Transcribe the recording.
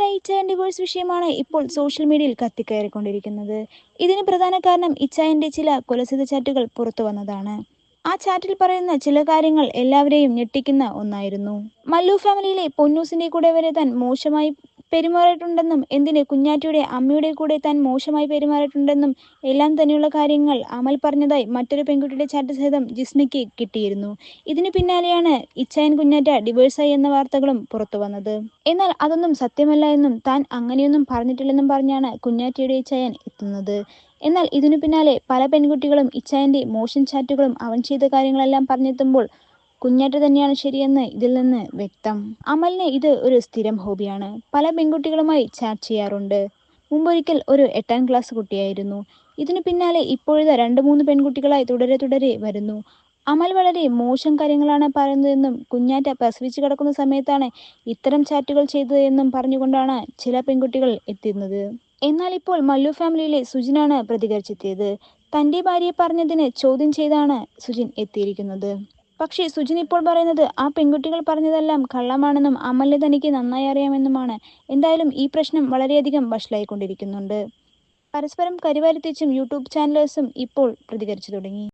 Kunjatta and divorce വിഷയമാണ് ഇപ്പോൾ social മീഡിയയിൽ കത്തിക്കയറിക്കൊണ്ടിരിക്കുന്നത്. ഇതിന് പ്രധാന കാരണം ഇച്ചായന്റെ ചില കൊലസിത ചാറ്റുകൾ പുറത്തു വന്നതാണ്. ആ ചാറ്റിൽ പറയുന്ന ചില കാര്യങ്ങൾ എല്ലാവരെയും ഞെട്ടിക്കുന്ന ഒന്നായിരുന്നു. മല്ലു ഫാമിലിയിലെ പൊന്നൂസിന്റെ കൂടെ വരെ താൻ മോശമായി പെരുമാറിയിട്ടുണ്ടെന്നും എന്തിന് കുഞ്ഞാറ്റയുടെ അമ്മയുടെ കൂടെ താൻ മോശമായി പെരുമാറിയിട്ടുണ്ടെന്നും എല്ലാം തന്നെയുള്ള കാര്യങ്ങൾ അമൽ പറഞ്ഞതായി മറ്റൊരു പെൺകുട്ടിയുടെ ചാറ്റ് സഹിതം ജിസ്മിക്ക് കിട്ടിയിരുന്നു. ഇതിനു പിന്നാലെയാണ് ഇച്ചായൻ കുഞ്ഞാറ്റ ഡിവോഴ്സായി എന്ന വാർത്തകളും പുറത്തു വന്നത്. എന്നാൽ അതൊന്നും സത്യമല്ല എന്നും താൻ അങ്ങനെയൊന്നും പറഞ്ഞിട്ടില്ലെന്നും പറഞ്ഞാണ് കുഞ്ഞാറ്റയുടെ ഇച്ചായൻ എത്തുന്നത്. എന്നാൽ ഇതിനു പിന്നാലെ പല പെൺകുട്ടികളും ഇച്ചായന്റെ മോശം ചാറ്റുകളും അവൻ ചെയ്ത കാര്യങ്ങളെല്ലാം പറഞ്ഞെത്തുമ്പോൾ കുഞ്ഞാറ്റ തന്നെയാണ് ശരിയെന്ന് ഇതിൽ നിന്ന് വ്യക്തം. അമലിന് ഇത് ഒരു സ്ഥിരം ഹോബിയാണ്. പല പെൺകുട്ടികളുമായി ചാറ്റ് ചെയ്യാറുണ്ട്. മുമ്പൊരിക്കൽ ഒരു എട്ടാം ക്ലാസ് കുട്ടിയായിരുന്നു. ഇതിനു പിന്നാലെ ഇപ്പോഴത്തെ രണ്ട് മൂന്ന് പെൺകുട്ടികളായി തുടരെ തുടരെ വരുന്നു. അമൽ വളരെ മോശം കാര്യങ്ങളാണ് പറയുന്നതെന്നും കുഞ്ഞാറ്റ പ്രസവിച്ച് കിടക്കുന്ന സമയത്താണ് ഇത്തരം ചാറ്റുകൾ ചെയ്തതെന്നും പറഞ്ഞുകൊണ്ടാണ് ചില പെൺകുട്ടികൾ എത്തുന്നത് എന്നാൽ ഇപ്പോൾ മല്ലു ഫാമിലിയിലെ സുജിനാണ് പ്രതികരിച്ചെത്തിയത്. തന്റെ ഭാര്യയെ പറഞ്ഞതിന് ചോദ്യം ചെയ്താണ് സുജിൻ എത്തിയിരിക്കുന്നത്. പക്ഷേ സുജിൻ ഇപ്പോൾ പറയുന്നത് ആ പെൺകുട്ടികൾ പറഞ്ഞതെല്ലാം കള്ളമാണെന്നും അമലിനെ തനിക്ക് നന്നായി അറിയാമെന്നുമാണ്. എന്തായാലും ഈ പ്രശ്നം വളരെയധികം വഷളായിക്കൊണ്ടിരിക്കുന്നുണ്ട്. പരസ്പരം കരിവാരിത്തിച്ചും യൂട്യൂബ് ചാനലേഴ്സും ഇപ്പോൾ പ്രതികരിച്ചു തുടങ്ങി.